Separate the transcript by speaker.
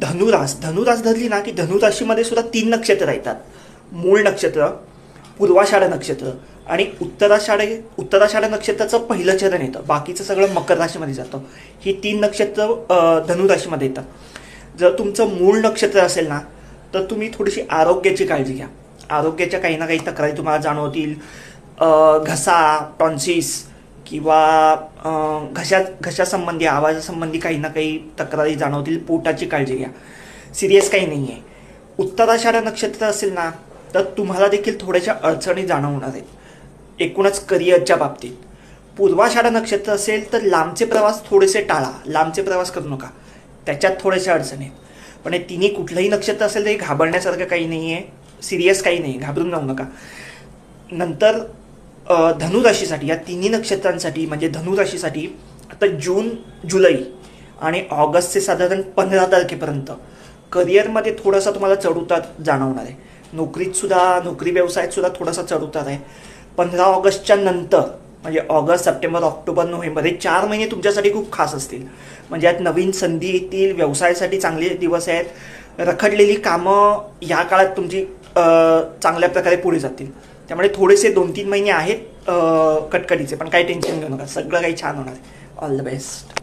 Speaker 1: धनुरास धनुरास धरली ना की धनुराशीमध्ये सुद्धा तीन नक्षत्र येतात मूळ नक्षत्र पूर्वाषाढ नक्षत्र आणि उत्तराषाढ उत्तराषाढ नक्षत्राचं पहिलं चरण येतं. बाकीचं सगळं मकर राशीमध्ये जातं. ही तीन नक्षत्र धनुराशीमध्ये येतात. जर तुमचं मूळ नक्षत्र असेल ना तर तुम्ही थोडीशी आरोग्याची काळजी घ्या. आरोग्याच्या काही ना काही तक्रारी तुम्हाला जाणवतील. घसा टॉन्सिस किंवा घशा घशासंबंधी आवाजासंबंधी काही ना काही तक्रारी जाणवतील पोटाची काळजी घ्या. सिरियस काही नाही आहे उत्तराषाढ नक्षत्र असेल ना तर तुम्हाला देखील थोड्याशा अडचणी जाणवणार आहेत. एकूणच करिअरच्या बाबतीत. पूर्वाषाढ नक्षत्र असेल तर लांबचे प्रवास थोडेसे टाळा. लांबचे प्रवास करू नका. त्याच्यात थोड्याशा अडचणी आहेत. पण हे तिन्ही कुठलंही नक्षत्र असेल तरी घाबरण्यासारखं काही नाही आहे सिरियस काही नाही. घाबरून जाऊ नका. नंतर धनुराशीसाठी या तिन्ही नक्षत्रांसाठी म्हणजे धनुराशीसाठी आता जून जुलै आणि ऑगस्टचे साधारण पंधरा तारखेपर्यंत करिअरमध्ये थोडासा तुम्हाला चढउतार जाणवणार आहे. नोकरीतसुद्धा नोकरी व्यवसायातसुद्धा थोडासा चढउतार आहे. पंधरा ऑगस्टच्या नंतर म्हणजे ऑगस्ट सप्टेंबर ऑक्टोबर नोव्हेंबर हे चार महिने तुमच्यासाठी खूप खास असतील. म्हणजे यात नवीन संधी येतील व्यवसायासाठी चांगले दिवस आहेत रखडलेली कामं या काळात तुमची चांगल्या प्रकारे पुढे जातील. त्यामुळे थोडेसे दोन तीन महिने आहेत कटकटीचे पण काही टेन्शन घेऊ नका. सगळं काही छान होणार आहे. All the best